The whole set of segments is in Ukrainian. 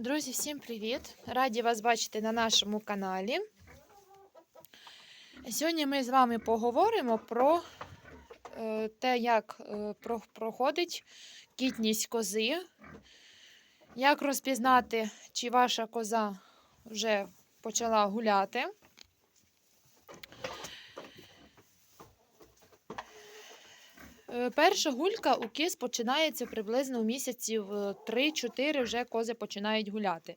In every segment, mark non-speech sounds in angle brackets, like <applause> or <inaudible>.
Друзі, всім привіт! Раді вас бачити на нашому каналі. Сьогодні ми з вами поговоримо про е, те, як е, проходить кітність кози, як розпізнати, чи ваша коза вже почала гуляти. Перша гулька у кіз починається приблизно у місяців е, 3-4 вже кози починають гуляти.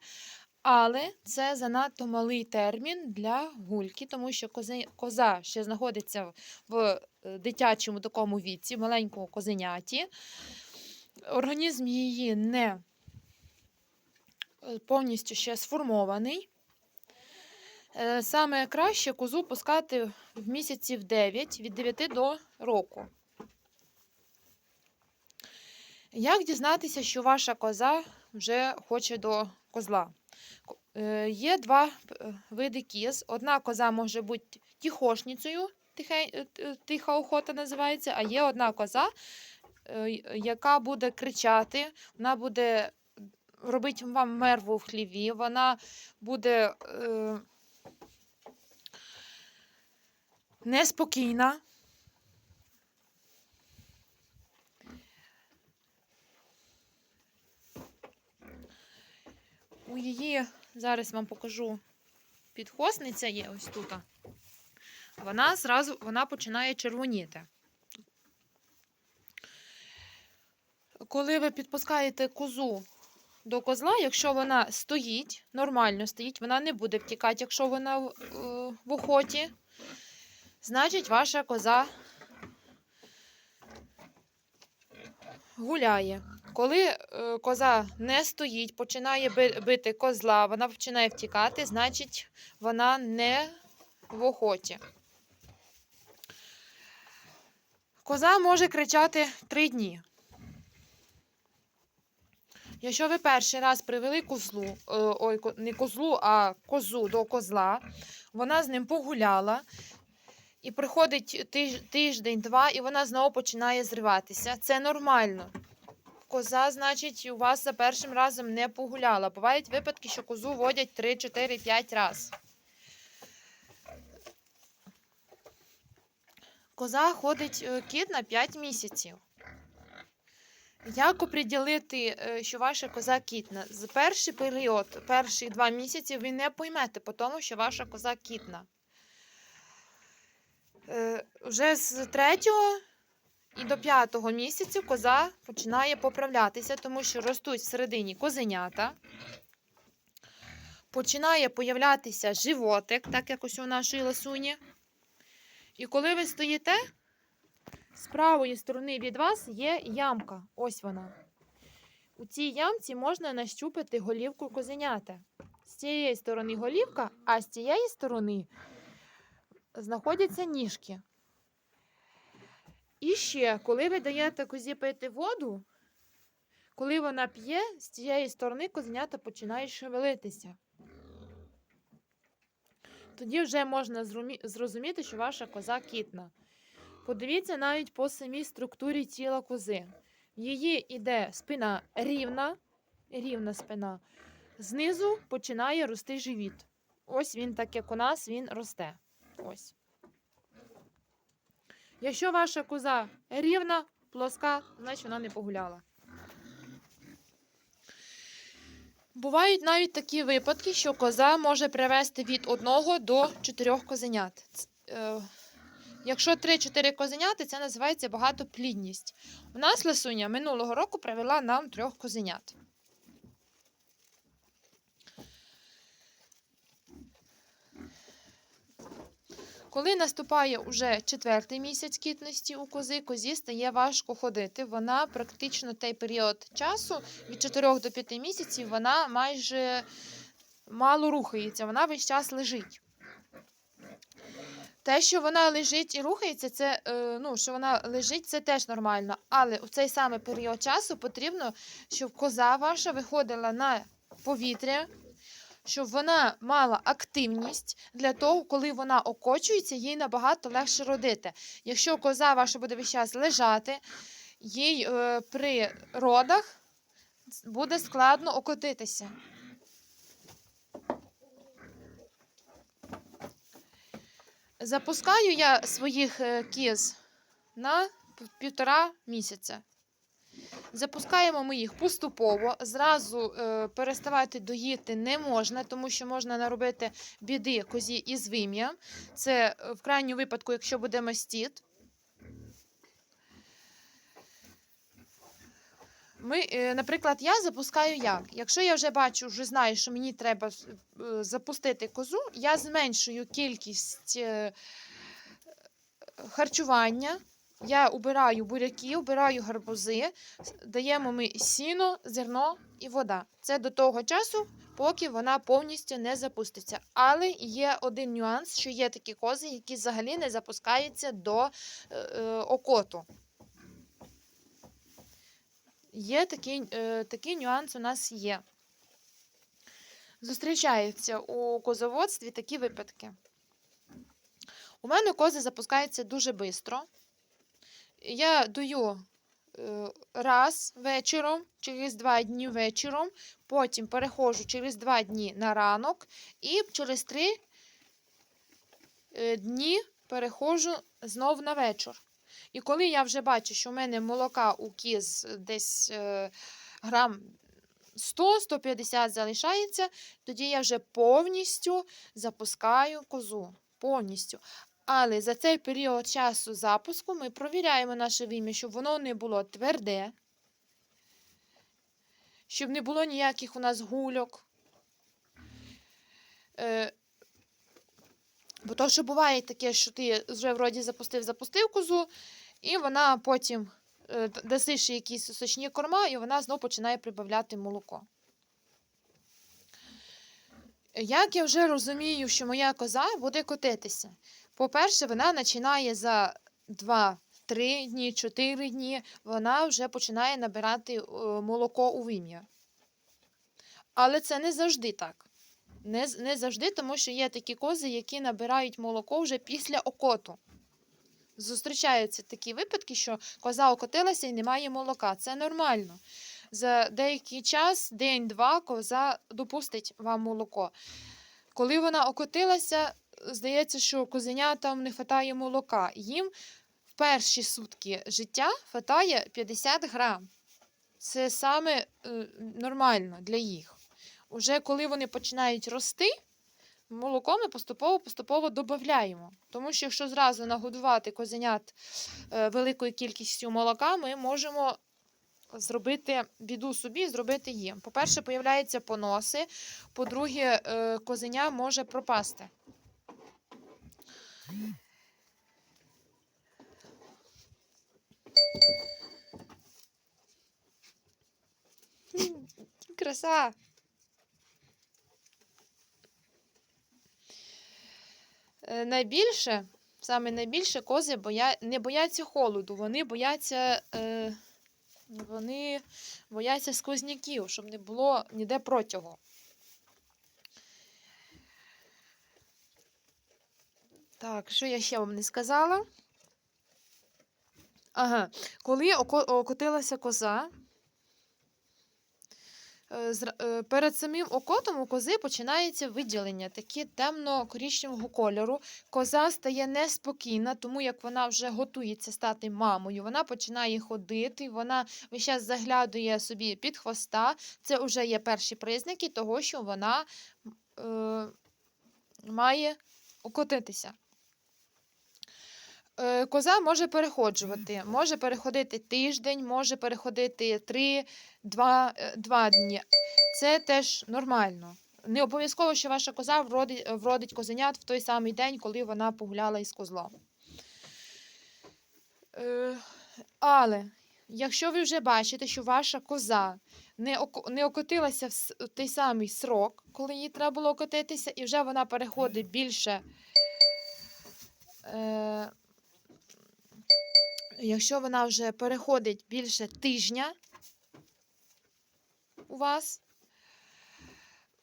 Але це занадто малий термін для гульки, тому що коза ще знаходиться в е, дитячому такому віці, в маленькому козеняті. Організм її не е, повністю ще сформований. Е, Саме краще козу пускати в місяців 9, від 9 до року. Як дізнатися, що ваша коза вже хоче до козла? Е, Є два е, види кіз. Одна коза може бути тихошницею, е, тиха охота називається, а є одна коза, яка буде кричати, вона буде робити вам мерву в хліві, вона буде е, неспокійна. У її, зараз вам покажу, підхосниця є ось тут. Вона зразу вона починає червоніти. Коли ви підпускаєте козу до козла, якщо вона стоїть, нормально стоїть, вона не буде втікати, якщо вона в, е, охоті, значить ваша коза гуляє. Коли е, коза не стоїть, починає бити козла, вона починає втікати, значить вона не в охоті. Коза може кричати три дні. Якщо ви перший раз привели козлу, е, ой, не козлу, а козу до козла, вона з ним погуляла, і приходить тиж- тиждень-два, і вона знову починає зриватися. Це нормально коза, значить, у вас за першим разом не погуляла. Бувають випадки, що козу водять 3, 4, 5 разів. Коза ходить е, кіт на 5 місяців. Як оприділити, е, що ваша коза кітна? З перший період, перші два місяці, ви не поймете по тому, що ваша коза кітна. Е, Вже з третього і до п'ятого місяця коза починає поправлятися, тому що ростуть всередині козенята. Починає появлятися животик, так як ось у нашої ласуні. І коли ви стоїте, з правої сторони від вас є ямка. Ось вона. У цій ямці можна нащупати голівку козенята. З цієї сторони голівка, а з цієї сторони знаходяться ніжки. І ще, коли ви даєте козі пити воду, коли вона п'є, з цієї сторони козенята починають шевелитися. Тоді вже можна зрозуміти, що ваша коза кітна. Подивіться навіть по самій структурі тіла кози. Її іде спина рівна, рівна спина. Знизу починає рости живіт. Ось він, так як у нас, він росте. Ось. Якщо ваша коза рівна, плоска, значить вона не погуляла. Бувають навіть такі випадки, що коза може привести від одного до чотирьох козенят. Е, Якщо 3-4 козеняти, це називається багатоплідність. У нас ласуня минулого року привела нам трьох козенят. Коли наступає уже четвертий місяць кітності у кози, козі стає важко ходити. Вона практично той період часу від 4 до 5 місяців вона майже мало рухається, вона весь час лежить. Те, що вона лежить і рухається, це е, ну, що вона лежить, це теж нормально. Але у цей самий період часу потрібно, щоб коза ваша виходила на повітря, щоб вона мала активність для того, коли вона окочується, їй набагато легше родити. Якщо коза ваша буде весь час лежати, їй е, при родах буде складно окотитися. Запускаю я своїх е, кіз на півтора місяця. Запускаємо ми їх поступово. Зразу е, переставати доїти не можна, тому що можна наробити біди козі із вим'ям. Це е, в крайньому випадку, якщо буде мастіт. Ми, е, наприклад, я запускаю як? Якщо я вже бачу, вже знаю, що мені треба е, запустити козу, я зменшую кількість харчування. Я убираю буряки, убираю гарбузи, даємо ми сіно, зерно і вода. Це до того часу, поки вона повністю не запуститься. Але є один нюанс, що є такі кози, які взагалі не запускаються до е, е, окоту. Є такий, е, такий нюанс у нас є. Зустрічаються у козоводстві такі випадки. У мене кози запускаються дуже швидко. Я даю е, раз вечором, через два дні вечором, потім переходжу через два дні на ранок і через три е, дні переходжу знов на вечір. І коли я вже бачу, що в мене молока у кіз десь е, грам 100-150 залишається, тоді я вже повністю запускаю козу. Повністю. Але за цей період часу запуску ми провіряємо наше вим'я, щоб воно не було тверде, щоб не було ніяких у нас гульок. Е, бо то, що буває таке, що ти вже вроді запустив, запустив козу, і вона потім е, д- даси ще якісь сочні корма, і вона знов починає прибавляти молоко. Як я вже розумію, що моя коза буде котитися? По-перше, вона починає за 2, 3 дні, 4 дні, вона вже починає набирати е, молоко у вим'я. Але це не завжди так. Не, не завжди, тому що є такі кози, які набирають молоко вже після окоту. Зустрічаються такі випадки, що коза окотилася і немає молока. Це нормально. За деякий час, день-два, коза допустить вам молоко. Коли вона окотилася, здається, що козенятам не вистачає молока. Їм в перші сутки життя вистачає 50 грам. Це саме е, нормально для їх. Уже коли вони починають рости, молоко ми поступово-поступово додаємо. Тому що якщо зразу нагодувати козенят е, великою кількістю молока, ми можемо зробити біду собі, зробити їм. По-перше, появляються поноси, по-друге, е, козеня може пропасти. Краса. Е, Найбільше, саме найбільше кози боя... не бояться холоду, вони бояться, е... вони бояться сквозняків, щоб не було ніде протягу. Так, що я ще вам не сказала? Ага, коли око- окотилася коза, е, е, перед самим окотом у кози починається виділення, такі темно-корічневого кольору. Коза стає неспокійна, тому як вона вже готується стати мамою. Вона починає ходити, вона весь час заглядує собі під хвоста. Це вже є перші признаки того, що вона е, має окотитися. Е, Коза може переходжувати, може переходити тиждень, може переходити 3, 2, 2 дні. Це теж нормально. Не обов'язково, що ваша коза вродить, вродить козенят в той самий день, коли вона погуляла із козлом. Е, але якщо ви вже бачите, що ваша коза не, окотилася в в той самий срок, коли їй треба було окотитися, і вже вона переходить більше. Е, якщо вона вже переходить більше тижня у вас,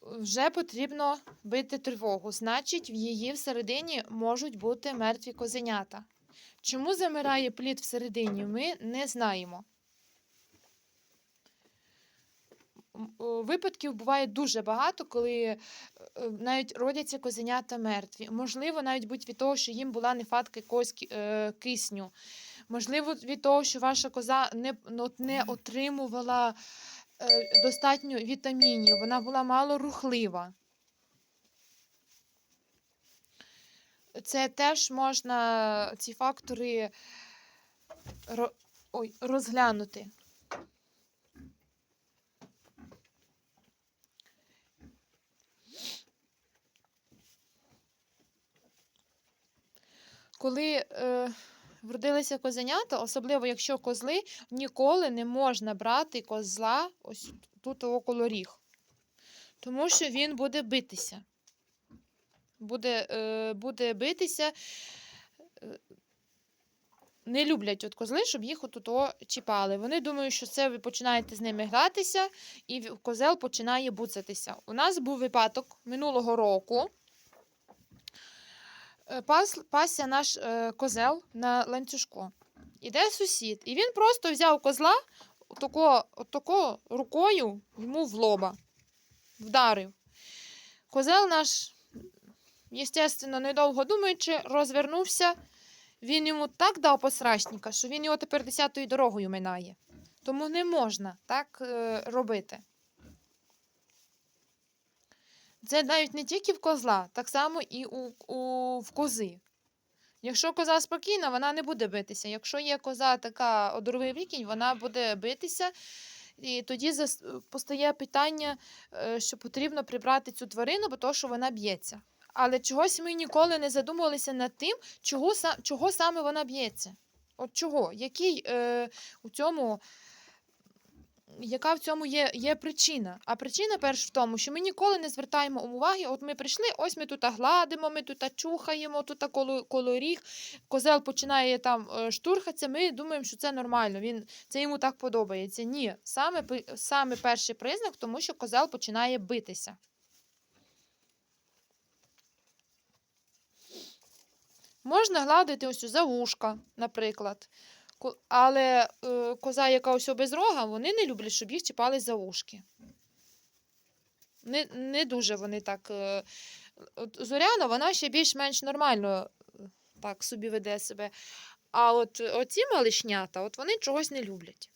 вже потрібно бити тривогу. Значить, в її всередині можуть бути мертві козенята. Чому замирає плід всередині, ми не знаємо. випадків буває дуже багато, коли е, навіть родяться козенята мертві. Можливо, навіть будь від того, що їм була нехватка якогось е, кисню. Можливо, від того, що ваша коза не, ну, не отримувала е, достатньо вітамінів, вона була мало рухлива. Це теж можна ці фактори ой, розглянути. Коли е, вродилися козенята, особливо якщо козли, ніколи не можна брати козла ось тут около ріг. Тому що він буде битися. Буде, е, буде битися. Е, Не люблять от козли, щоб їх отуто чіпали. Вони думають, що це ви починаєте з ними гратися, і козел починає буцатися. У нас був випадок минулого року. Е, Пас, пасся наш е, козел на ланцюжку. Іде сусід, і він просто взяв козла отако, отако рукою йому в лоба, вдарив. Козел наш, естественно, недовго думаючи, розвернувся. Він йому так дав посрачника, що він його тепер десятою дорогою минає. Тому не можна так е, робити. Це навіть не тільки в козла, так само і у, у, в кози. Якщо коза спокійна, вона не буде битися. Якщо є коза така одоровий вікінь, вона буде битися. І тоді постає питання, е, що потрібно прибрати цю тварину, бо то, що вона б'ється. Але чогось ми ніколи не задумувалися над тим, чого, чого саме вона б'ється. От чого? Який е, у цьому, яка в цьому є, є причина? А причина перш в тому, що ми ніколи не звертаємо уваги. От ми прийшли, ось ми тут гладимо, ми тут чухаємо, тут коло, ріг, козел починає там е, штурхатися. Ми думаємо, що це нормально. Він це йому так подобається. Ні, саме саме перший признак, тому що козел починає битися. Можна гладити ось за вушка, наприклад. Але е, коза, яка ось без рога, вони не люблять, щоб їх чіпали за вушки. Не, не дуже вони так. Е, от Зоряна, вона ще більш-менш нормально е, так собі веде себе. А от оці малишнята, от вони чогось не люблять.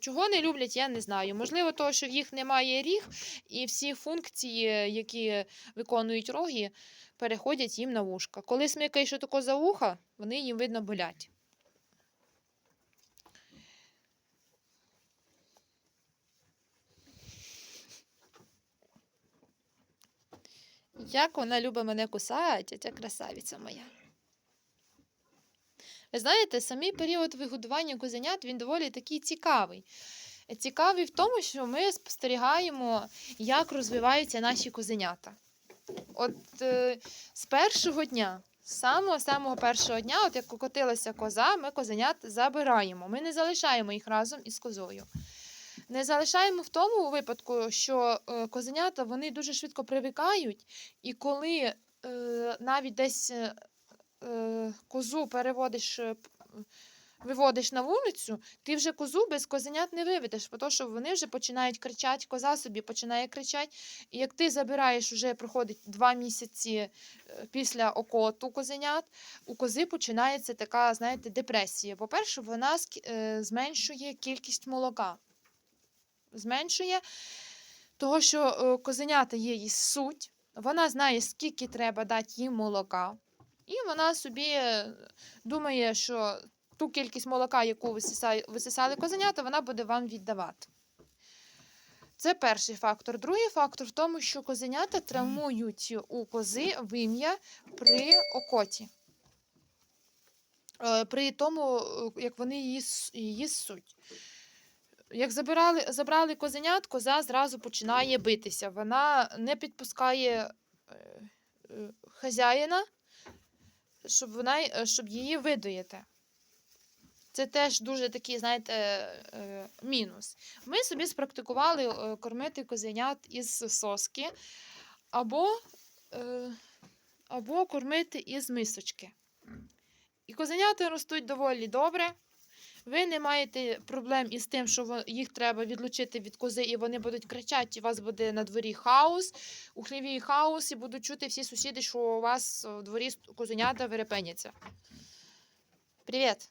Чого не люблять, я не знаю. Можливо, того, що в їх немає ріг, і всі функції, які виконують роги, переходять їм на вушка. Коли смикаєш отако за вуха, вони їм видно болять. Як вона любить мене кусати, ця красавиця моя. Ви знаєте, самий період вигодування козенят він доволі такий цікавий. Цікавий в тому, що ми спостерігаємо, як розвиваються наші козенята. От е, з першого дня, з самого самого першого дня, от як котилася коза, ми козенят забираємо. Ми не залишаємо їх разом із козою. Не залишаємо в тому випадку, що е, козенята вони дуже швидко привикають, і коли е, навіть десь е, козу переводиш, виводиш на вулицю, ти вже козу без козенят не виведеш, тому що вони вже починають кричати, коза собі починає кричати. І як ти забираєш, вже проходить два місяці після окоту козенят, у кози починається така, знаєте, депресія. По-перше, вона зменшує кількість молока. Зменшує, того, що е, козенята її суть, вона знає, скільки треба дати їм молока. І вона собі е, думає, що ту кількість молока, яку висисали козенята, вона буде вам віддавати. Це перший фактор. Другий фактор в тому, що козенята травмують у кози вим'я при окоті. Е, При тому, як вони її, її ссуть. Як забирали, забрали козенят, коза зразу починає битися. Вона не підпускає е, е, хазяїна, щоб, вона, е, щоб її видоїти. Це теж дуже такий, знаєте, мінус. Ми собі спрактикували кормити козенят із соски або, або кормити із мисочки. І козенята ростуть доволі добре. Ви не маєте проблем із тим, що їх треба відлучити від кози, і вони будуть кричати, і у вас буде на дворі хаос, у хліві хаос, і будуть чути всі сусіди, що у вас в дворі козенята вирепеняться. Привіт!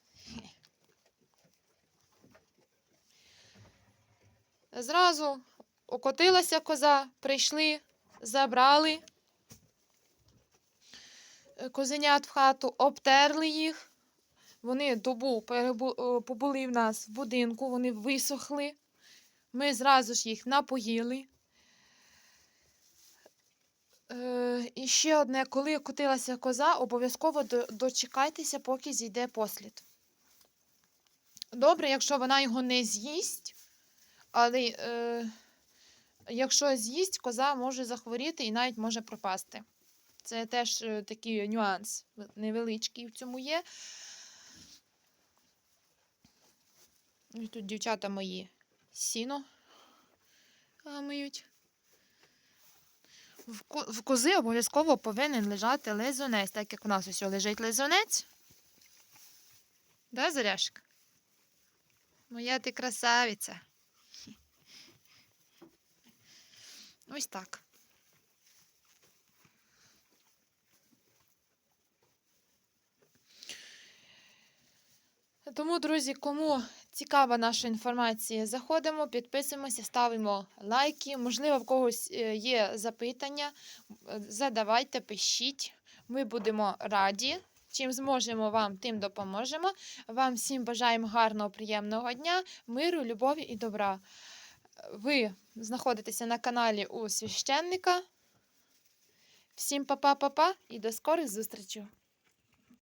Зразу окотилася коза, прийшли, забрали е, козенят в хату, обтерли їх. Вони добу е, побули в нас в будинку, вони висохли. Ми зразу ж їх напоїли. Е, і ще одне, коли котилася коза, обов'язково дочекайтеся, поки зійде послід. Добре, якщо вона його не з'їсть, але е, якщо з'їсть, коза може захворіти і навіть може пропасти. Це теж е, такий нюанс невеличкий в цьому є. І тут дівчата мої сіно миють. В, ко- в кози обов'язково повинен лежати лизунець, так як у нас ось лежить лизунець. Да, Заряшка? Моя ти красавиця. <laughs> Ось так. Тому, друзі, кому цікава наша інформація, заходимо, підписуємося, ставимо лайки. Можливо, в когось е, є запитання, задавайте, пишіть. Ми будемо раді. Чим зможемо вам, тим допоможемо. Вам всім бажаємо гарного, приємного дня, миру, любові і добра. Ви знаходитеся на каналі у священника. Всім па-па-па-па і до скорих зустрічей!